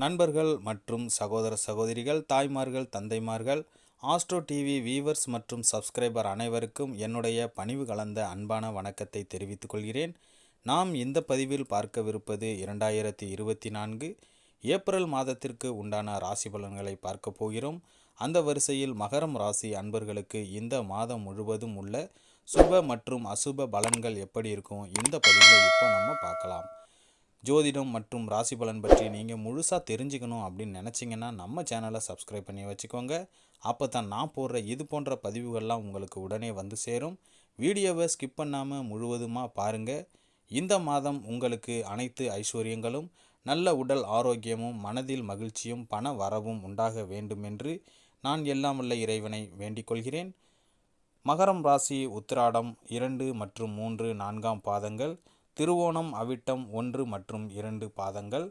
நண்பர்கள் மற்றும் சகோதர சகோதரிகள் தாய்மார்கள் தந்தைமார்கள் ஆஸ்ட்ரோ டிவி வீவர்ஸ் மற்றும் சப்ஸ்கிரைபர் அனைவருக்கும் என்னுடைய பணிவு கலந்த அன்பான வணக்கத்தை தெரிவித்துக் கொள்கிறேன். நாம் இந்த பதிவில் பார்க்கவிருப்பது இரண்டாயிரத்தி இருபத்தி நான்கு ஏப்ரல் மாதத்திற்கு உண்டான ராசி பலன்களை பார்க்க போகிறோம். அந்த வரிசையில் மகரம் ராசி அன்பர்களுக்கு இந்த மாதம் முழுவதும் உள்ள சுப மற்றும் அசுப பலன்கள் எப்படி இருக்கும்? இந்த பதிவில் இப்போ நம்ம பார்க்கலாம். ஜோதிடம் மற்றும் ராசி பலன் பற்றி நீங்கள் முழுசாக தெரிஞ்சுக்கணும் அப்படின்னு நினச்சிங்கன்னா நம்ம சேனலை சப்ஸ்கிரைப் பண்ணி வச்சுக்கோங்க. அப்போ தான் நான் போடுற இது போன்ற பதிவுகள்லாம் உங்களுக்கு உடனே வந்து சேரும். வீடியோவை ஸ்கிப் பண்ணாமல் முழுவதுமாக பாருங்கள் இந்த மாதம் உங்களுக்கு அனைத்து ஐஸ்வர்யங்களும் நல்ல உடல் ஆரோக்கியமும் மனதில் மகிழ்ச்சியும் பண வரவும் உண்டாக வேண்டுமென்று நான் எல்லாம் உள்ள இறைவனை வேண்டிக் கொள்கிறேன். மகரம் ராசி உத்திராடம் இரண்டு மற்றும் மூன்று நான்காம் பாதங்கள். திருவோணம் அவிட்டம் ஒன்று மற்றும் இரண்டு பாதங்கள்.